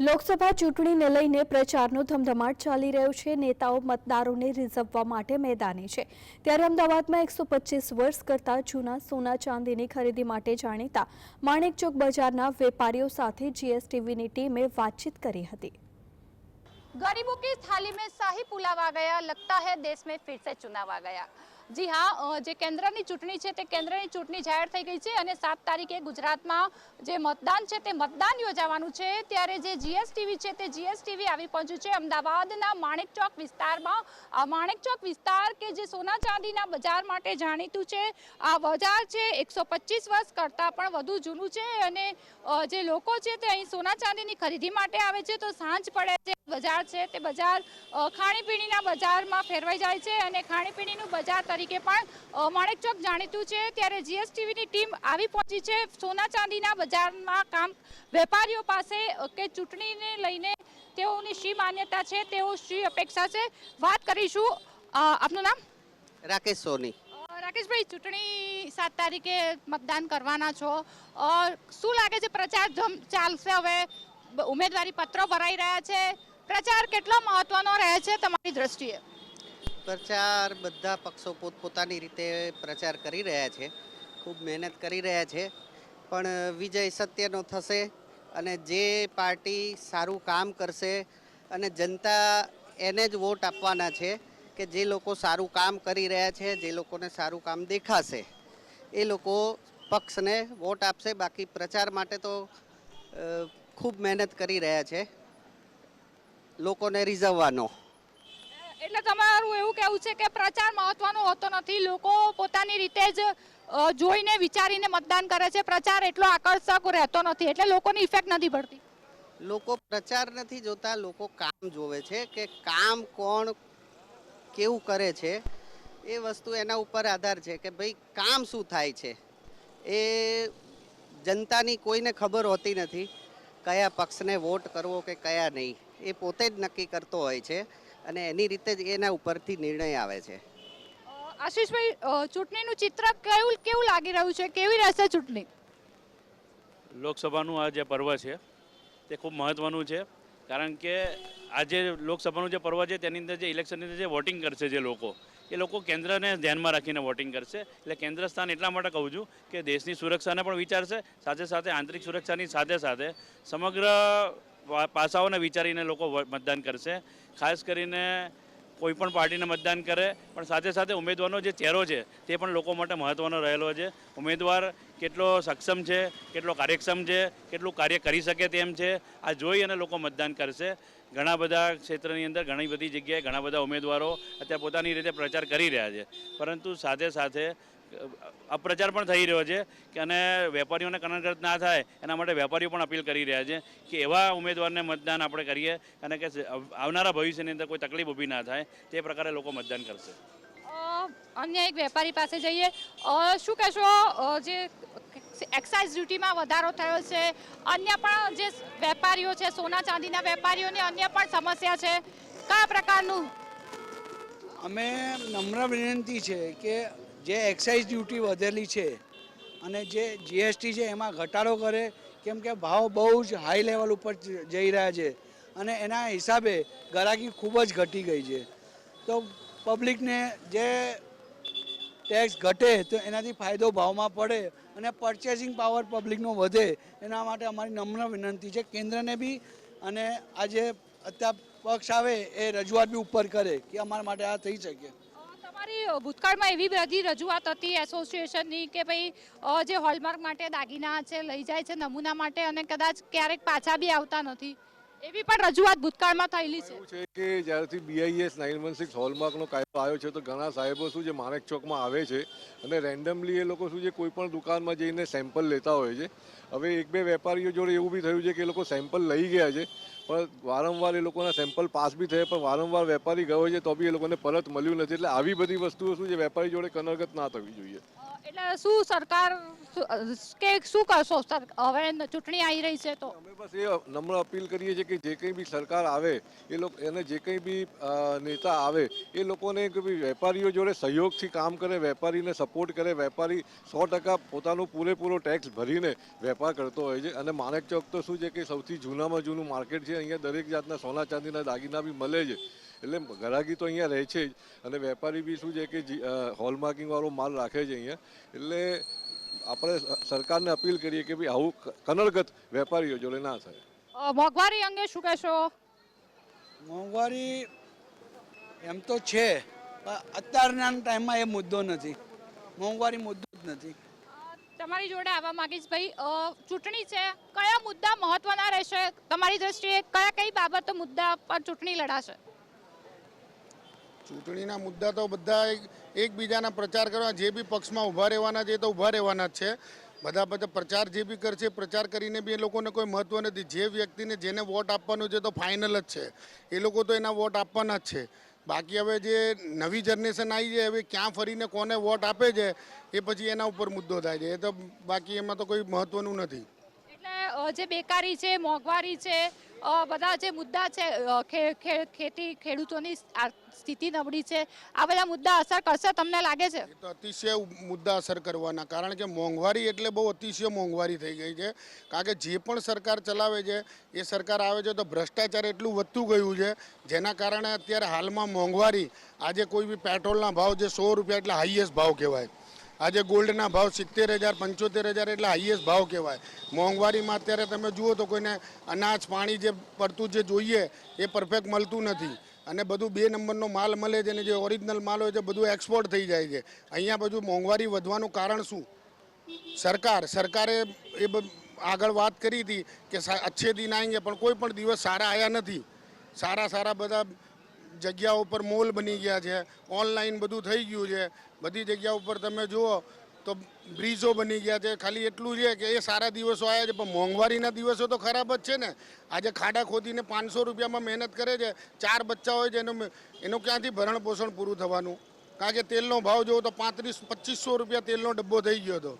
લોકસભા ચૂંટણીને લઈને પ્રચારનો ધમધમાટ ચાલી રહ્યો છે. નેતાઓ મતદારોને રીઝવવા માટે મેદાને છે. ત્યારે અમદાવાદમાં એકસો વર્ષ કરતાં જૂના સોના ચાંદીની ખરીદી માટે જાણીતા માણેકચોક બજારના વેપારીઓ સાથે જીએસટીવીની ટીમે વાતચીત કરી હતી. ગરીબો કી થાલી મેં શાહી પુલાવ ગયા, લગતા હૈ દેશ મેં ફિર સે ચુનાવ ગયા. જી હા જે કેન્દ્રની ચૂંટણી છે તે કેન્દ્રની ચૂંટણી જાહેર થઈ ગઈ છે અને સાત તારીખે ગુજરાતમાં જે મતદાન છે તે મતદાન યોજાવાનું છે. ત્યારે જે જીએસટીવી છે તે જીએસટીવી આવી પહોંચ્યું છે અમદાવાદના માણેક ચોક વિસ્તારમાં. માણેક ચોક વિસ્તાર કે જે સોના ચાંદીના બજાર માટે જાણીતું છે. આ બજાર છે, એકસો વર્ષ કરતાં પણ વધુ જૂનું છે અને જે લોકો છે તે અહીં સોના ચાંદીની ખરીદી માટે આવે છે તો સાંજ પડે છે બજાર છે તે બજાર ખાણીપીણીના બજારમાં ફેરવાઈ જાય છે અને ખાણીપીણીનું બજાર તરીકે પણ માણેક માણેકચોક જાણીતું છે. ત્યારે જીએસટીવીની ટીમ આવી પહોંચી છે સોના ચાંદીના બજારમાં કામ વેપારીઓ પાસે કે ચૂંટણીને લઈને તેઓની શી માન્યતા છે તેઓ શી અપેક્ષા છે? વાત કરીશું આપનું નામ? રાકેશ સોની. રાકેશભાઈ ચૂંટણી સાત તારીખે મતદાન કરવાના છો. શું લાગે છે પ્રચાર ધમ ચાલશે હવે? ઉમેદવારી પત્રો ભરાઈ રહ્યા છે. પ્રચાર કેટલો મહત્વનો રહે છે તમારી દ્રષ્ટિએ? પ્રચાર બધા પક્ષો પોતપોતાની રીતે પ્રચાર કરી રહ્યા છે. ખૂબ મહેનત કરી રહ્યા છે. પણ વિજય સત્યનો થશે અને જે પાર્ટી સારું કામ કરશે અને જનતા એને જ વોટ આપવાના છે કે જે લોકો સારું કામ કરી રહ્યા છે, જે લોકોને સારું કામ દેખાશે, એ લોકો પક્ષને વોટ આપશે. બાકી પ્રચાર માટે તો ખૂબ મહેનત કરી રહ્યા છે. લોકોને રીઝવવાનો. એટલે તમારું એવું કહેવું છે કે પ્રચાર મહત્વનો હોતો નથી. લોકો પોતાની રીતે જ જોઈને વિચારીને મતદાન કરે છે. પ્રચાર એટલો આકર્ષક રહેતો નથી. એટલે લોકોની ઇફેક્ટ નથી પડતી. લોકો પ્રચાર નથી જોતા, લોકો કામ જોવે છે કે કામ કોણ કેવું કરે છે. એ વસ્તુ એના ઉપર આધાર છે કે ભાઈ કામ શું થાય છે. એ જનતાની કોઈને ખબર હોતી નથી કયા પક્ષને વોટ કરવો કે કયા નહીં. એ પોતે જ નક્કી કરતો હોય છે. અને એની રીતે જ એના ઉપરથી નિર્ણય આવે છે. આશીષભાઈ ચૂંટણીનું ચિત્ર કેવું કેવું લાગી રહ્યું છે? કેવી રહેશે ચૂંટણી? લોકસભાનું આ જે પર્વ છે તે ખૂબ મહત્ત્વનું છે. કારણ કે આજે લોકસભાનું જે પર્વ છે તેની અંદર જે ઇલેક્શનની અંદર જે વોટિંગ કરશે જે લોકો એ લોકો કેન્દ્રને ધ્યાનમાં રાખીને વોટિંગ કરશે. એટલે કેન્દ્ર સ્થાન એટલા માટે કહું છું કે દેશની સુરક્ષાને પણ વિચારશે સાથે સાથે આંતરિક સુરક્ષાની સાથે સાથે સમગ્ર પાસાઓને વિચારીને લોકો મતદાન કરશે. ખાસ કરીને કોઈ પણ પાર્ટીને મતદાન કરે, પણ સાથે સાથે ઉમેદવારનો જે ચહેરો છે, તે પણ લોકો માટે મહત્ત્વનો રહેલો છે. ઉમેદવાર કેટલો સક્ષમ છે, કેટલો કાર્યક્ષમ છે, કેટલું કાર્ય કરી શકે તેમ છે, આ જોઈ અને લોકો મતદાન કરશે. ઘણા બધા ક્ષેત્રની અંદર ઘણી બધી જગ્યાએ ઘણા બધા ઉમેદવારો અત્યારે પોતાની રીતે પ્રચાર કરી રહ્યા છે. પરંતુ સાથે સાથે અપપ્રચાર પણ થઈ રહ્યો છે કે અને વેપારીઓને કનડગત ના થાય એના માટે વેપારીઓ પણ અપીલ કરી રહ્યા છે કે એવા ઉમેદવારને મતદાન આપણે કરીએ અને કે આવનારા ભવિષ્યની અંદર કોઈ તકલીફ ઊભી ના થાય તે પ્રકારે લોકો મતદાન કરશે. અન્ય એક વેપારી પાસે જઈએ. શું કહેશો? જે એક્સાઇઝ ડ્યુટીમાં વધારો થયો છે અન્ય પણ જે વેપારીઓ છે સોના ચાંદીના વેપારીઓની અન્ય પણ સમસ્યા છે. કયા પ્રકારનું? અમે નમ્ર વિનંતી છે કે જે એક્સાઇઝ ડ્યુટી વધેલી છે અને જે જીએસટી છે એમાં ઘટાડો કરે, કેમ કે ભાવ બહુ જ હાઈ લેવલ ઉપર જઈ રહ્યા છે અને એના હિસાબે ગરાકી ખૂબ જ ઘટી ગઈ છે. તો પબ્લિકને જે ટેક્સ ઘટે તો એનાથી ફાયદો ભાવમાં પડે અને પરચેસિંગ પાવર પબ્લિકનો વધે, એના માટે અમારી નમ્ર વિનંતી છે. કેન્દ્રને બી અને આજે અત્યાર પક્ષ આવે એ રજૂઆત બી ઉપર કરે કે અમારા માટે આ થઈ શકે. તમારી ભૂતકાળમાં એવી બધી રજૂઆત હતી એસોસિએશનની કે ભાઈ જે હોલમાર્ક માટે દાગીના છે, લઈ જાય છે નમૂના માટે અને કદાચ ક્યારેક પાછા બી આવતા નથી. એવી પણ રજૂઆત ભૂતકાળમાં થયેલી છે. છે કે જ્યારથી બીઆઈએસ નાઇન વન સિક્સ હોલમાર્કનો કાયદો આવ્યો છે, તો ઘણા સાહેબો શું છે, માણેક ચોકમાં આવે છે અને રેન્ડમલી એ લોકો શું છે, કોઈ પણ દુકાનમાં જઈને સેમ્પલ લેતા હોય છે. હવે એક બે વેપારીઓ જોડે એવું બી થયું છે કે એ લોકો સેમ્પલ લઈ ગયા છે, પણ વારંવાર એ લોકોના સેમ્પલ પાસ બી થયા, પણ વારંવાર વેપારી ગયો છે તો બી એ લોકોને પરત મળ્યું નથી. એટલે આવી બધી વસ્તુઓ શું છે, વેપારી જોડે કનરગત ના થવી જોઈએ. એટલે શું સરકાર કે શું કરશો? હવે ચૂંટણી આવી રહી છે તો. અમે બસ એ નમ્ર અપીલ કરીએ છીએ કે જે કંઈ બી સરકાર આવે, એ લોકો, એને જે કંઈ બી નેતા આવે, એ લોકોને વેપારીઓ જોડે સહયોગથી કામ કરે, વેપારીને સપોર્ટ કરે, વેપારી સો ટકા પોતાનું પૂરેપૂરો ટેક્સ ભરીને વેપાર કરતો હોય છે. અને માણેક ચોક તો શું છે કે સૌથી જૂનામાં જૂનું માર્કેટ છે. અહીંયા દરેક જાતના સોના ચાંદીના દાગીના બી મળે છે. એટલે ગરાકી તો અહીંયા રહે છે જ. અને વેપારી બી શું છે કે હોલમાર્કિંગ વાળો માલ રાખે છે અહીંયા. એટલે આપણે સરકારને અપીલ કરીએ કે ભાઈ આવું ક- વેપારીઓ જોડે ના થાય. મોંઘવારી અંગે શું કહેશો? મોંઘવારી એમ તો છે પણ અત્યારના ટાઈમમાં એ મુદ્દો નથી. મોંઘવારી મુદ્દો જ નથી. તમારી જોડે આવવા માંગીશ ભાઈ. ચૂંટણી છે કયા મુદ્દા મહત્વના રહેશે? તમારી દ્રષ્ટિએ કયા કઈ બાબતો મુદ્દા પર ચૂંટણી લડાશે? ચૂંટણીના મુદ્દા તો બધા એકબીજાના પ્રચાર કરવા જે બી પક્ષમાં ઊભા રહેવાના છે તો ઊભા રહેવાના જ છે. બધા બધા પ્રચાર જે બી કરશે, પ્રચાર કરીને બી એ લોકોને કોઈ મહત્વ નથી. જે વ્યક્તિને જેને વોટ આપવાનો છે તો ફાઇનલ જ છે. એ લોકો તો એના વોટ આપવાના જ છે. બાકી હવે જે નવી જનરેશન આવી છે, હવે ક્યાં ફરીને કોને વોટ આપે છે, એ પછી એના ઉપર મુદ્દો થાય છે. એ તો બાકી એમાં તો કોઈ મહત્વનું નથી. એટલે જે બેકારી છે, મોંઘવારી છે બધા જે મુદ્દા છે ખેતી, ખેડૂતોની સ્થિતિ નબળી છે, આ બધા મુદ્દા અસર કરશે તમને લાગે છે? તો અતિશય મુદ્દા અસર કરવાના, કારણ કે મોંઘવારી એટલે બહુ અતિશય મોંઘવારી થઈ ગઈ છે. કારણ કે જે પણ સરકાર ચલાવે છે, એ સરકાર આવે છે તો ભ્રષ્ટાચાર એટલું વધતું ગયું છે, જેના કારણે અત્યારે હાલમાં મોંઘવારી આજે કોઈ બી પેટ્રોલના ભાવ જે સો રૂપિયા એટલે હાઈએસ્ટ ભાવ કહેવાય. આજે ગોલ્ડના ભાવ સિત્તેર હજાર, પંચોતેર હજાર એટલે હાઈએસ્ટ ભાવ કહેવાય. મોંઘવારીમાં અત્યારે તમે જુઓ તો કોઈને અનાજ, પાણી જે પડતું જે જોઈએ એ પરફેક્ટ મળતું નથી. અને બધું બે નંબરનો માલ મળે છે અને જે ઓરિજિનલ માલ હોય છે બધું એક્સપોર્ટ થઈ જાય છે. અહીંયા બધું મોંઘવારી વધવાનું કારણ શું? સરકાર, સરકારે એ આગળ વાત કરી હતી કે અચ્છે દિન આएंगे પણ કોઈ પણ દિવસ સારા આવ્યા નથી. સારા સારા બધા જગ્યાઓ ઉપર મોલ બની ગયા છે ઓનલાઈન બધું થઈ ગયું છે. બધી જગ્યા ઉપર તમે જુઓ તો બ્રિજો બની ગયા છે. ખાલી એટલું છે કે એ સારા દિવસો આવ્યા છે, પણ મોંઘવારીના દિવસો તો ખરાબ જ છે ને. આજે ખાડા ખોદીને પાંચસો રૂપિયામાં મહેનત કરે છે, ચાર બચ્ચા હોય છે, એનું એનું ક્યાંથી ભરણ પોષણ પૂરું થવાનું? કારણ કે તેલનો ભાવ જોવો તો પાંત્રીસ, પચીસો રૂપિયા તેલનો ડબ્બો થઈ ગયો હતો.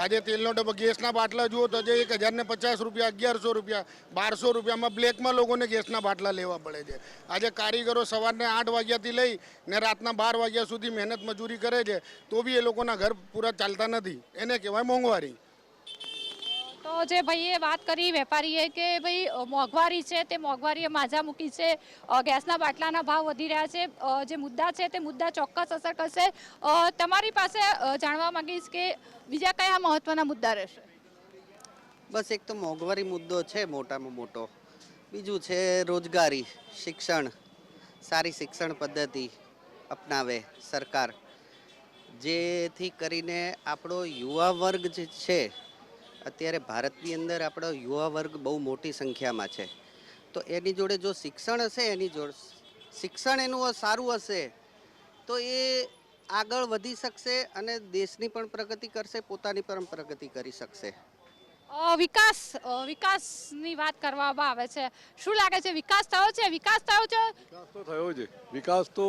આજે તેલનો ડબ્બો, ગેસના બાટલા જુઓ તો જે એક હજારને પચાસ રૂપિયા, અગિયારસો રૂપિયા, બારસો રૂપિયામાં બ્લેકમાં લોકોને ગેસના બાટલા લેવા પડે છે. આજે કારીગરો સવારને આઠ વાગ્યાથી લઈ ને રાતના બાર વાગ્યા સુધી મહેનત મજૂરી કરે છે, તો બી એ લોકોના ઘર પૂરા ચાલતા નથી. એને કહેવાય મોંઘવારી. તો જે ભાઈએ વાત કરી, વેપારીએ કે ભાઈ મોંઘવારી છે, તે મોંઘવારીએ માજા મૂકી છે ગેસના બાટલાના ભાવ વધી રહ્યા છે જે મુદ્દા છે, તે મુદ્દા ચોક્કસ અસર કરશે. તમારી પાસે જાણવા માંગીશ કે બીજા કયા મહત્વના મુદ્દા રહેશે? બસ એક તો મોંઘવારી મુદ્દો છે મોટામાં મોટો. બીજું છે રોજગારી, શિક્ષણ, સારી શિક્ષણ પદ્ધતિ અપનાવે સરકાર. જેથી કરીને આપણો યુવા વર્ગ જે છે અત્યારે ભારતની અંદર આપણો યુવા વર્ગ બહુ મોટી સંખ્યામાં છે. તો એની જોડે જો શિક્ષણ હશે, એની જોડે શિક્ષણ એનું સારું હશે, તો એ આગળ વધી શકશે અને દેશની પણ પ્રગતિ કરશે, પોતાની પણ પ્રગતિ કરી શકશે. વિકાસ વિકાસની વાત કરવામાં આવે છે. શું લાગે છે વિકાસ થયો છે? વિકાસ થયો છે? વિકાસ તો થયો છે. વિકાસ તો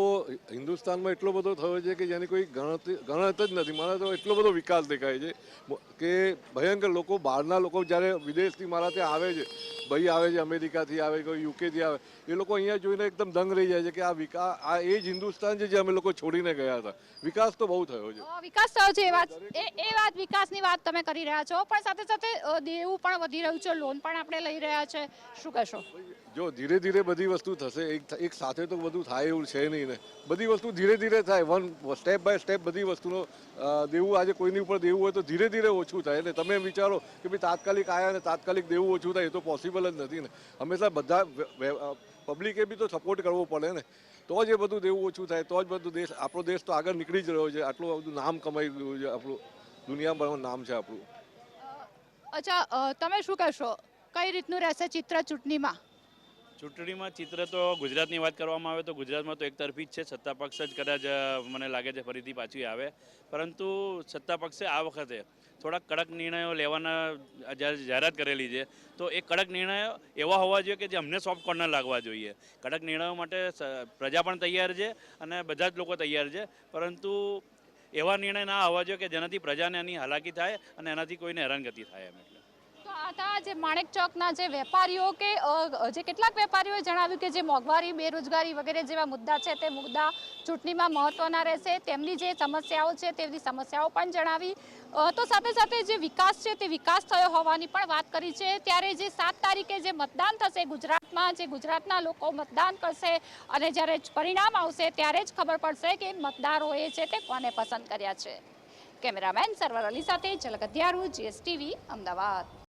હિન્દુસ્તાનમાં એટલો બધો થયો છે કે જેની કોઈ ગણતરી ગણત જ નથી. મને તો એટલો બધો વિકાસ દેખાય છે. કે ભયંકર લોકો બહારના લોકો જ્યારે વિદેશથી મારા ત્યાં આવે છે ભાઈ આવે છે અમેરિકાથી આવે કોઈ યુકેથી આવે એ લોકો અહીંયા જોઈને એકદમ દંગ રહી જાય છે કે આ વિકાસ આ એ જ હિન્દુસ્તાન છે જે અમે લોકો છોડીને ગયા હતા. વિકાસ તો બહુ થયો છે. વિકાસ થયો છે એ વાત એ એ વાત વિકાસની વાત તમે કરી રહ્યા છો. પણ સાથે સાથે દેવું પણ વધી રહ્યું છે લોન પણ આપણે લઈ રહ્યા છે. શું કહેશો? જો ધીરે ધીરે બધી વસ્તુ થશે, એક એક સાથે તો બધું થાય એવું છે નહીં ને. બધી વસ્તુ ધીરે ધીરે થાય વન સ્ટેપ બાય સ્ટેપ બધી વસ્તુનો દેવું આજે કોઈની ઉપર દેવું હોય તો ધીરે ધીરે ઓછું થાય. એટલે તમે વિચારો કે ભાઈ તાત્કાલિક આવ્યા ને તાત્કાલિક દેવું ઓછું થાય, એ તો પોસિબલ જ નથી ને. હંમેશા બધા પબ્લિકે બી તો સપોર્ટ કરવો પડે ને. તો જ એ બધું દેવું ઓછું થાય, તો જ બધું દેશ, આપણો દેશ તો આગળ નીકળી જ રહ્યો છે. આટલું બધું નામ કમાઈ રહ્યું છે, આપણું દુનિયાભરમાં નામ છે આપણું. અચ્છા તમે શું કહેશો? કઈ રીતનું રહેશે ચિત્ર ચૂંટણીમાં? ચૂંટણીમાં ચિત્ર તો ગુજરાતની વાત કરવામાં આવે તો ગુજરાતમાં તો એક તરફી જ છે. સત્તા પક્ષ જ કદાચ મને લાગે છે ફરીથી પાછી આવે. પરંતુ સત્તા પક્ષે આ વખતે થોડાક કડક નિર્ણયો લેવાના જાહેરાત કરેલી છે, તો એ કડક નિર્ણયો એવા હોવા જોઈએ કે જે અમને સોફ્ટ કોર્નર લાગવા જોઈએ. કડક નિર્ણયો માટે પ્રજા પણ તૈયાર છે અને બધા જ લોકો તૈયાર છે. પરંતુ એવા નિર્ણય ના આવવા જોઈએ કે જેનાથી પ્રજાને એની હાલાકી થાય અને એનાથી કોઈને હેરાનગતિ થાય એમ હતા જે માણેક જે વેપારીઓ કે જે કેટલાક વેપારીઓએ જણાવ્યું કે જે મોંઘવારી, બેરોજગારી વગેરે જેવા મુદ્દા છે તે મુદ્દા ચૂંટણીમાં મહત્વના રહેશે. તેમની જે સમસ્યાઓ છે તેમની સમસ્યાઓ પણ જણાવી. તો સાથે સાથે જે વિકાસ છે તે વિકાસ થયો હોવાની પણ વાત કરી છે. ત્યારે જે સાત તારીખે જે મતદાન થશે ગુજરાતમાં, જે ગુજરાતના લોકો મતદાન કરશે અને જ્યારે પરિણામ આવશે ત્યારે જ ખબર પડશે કે મતદારોએ છે તે કોને પસંદ કર્યા છે. કેમેરામેન સરવર અલી સાથે ઝલક જીએસટીવી, અમદાવાદ.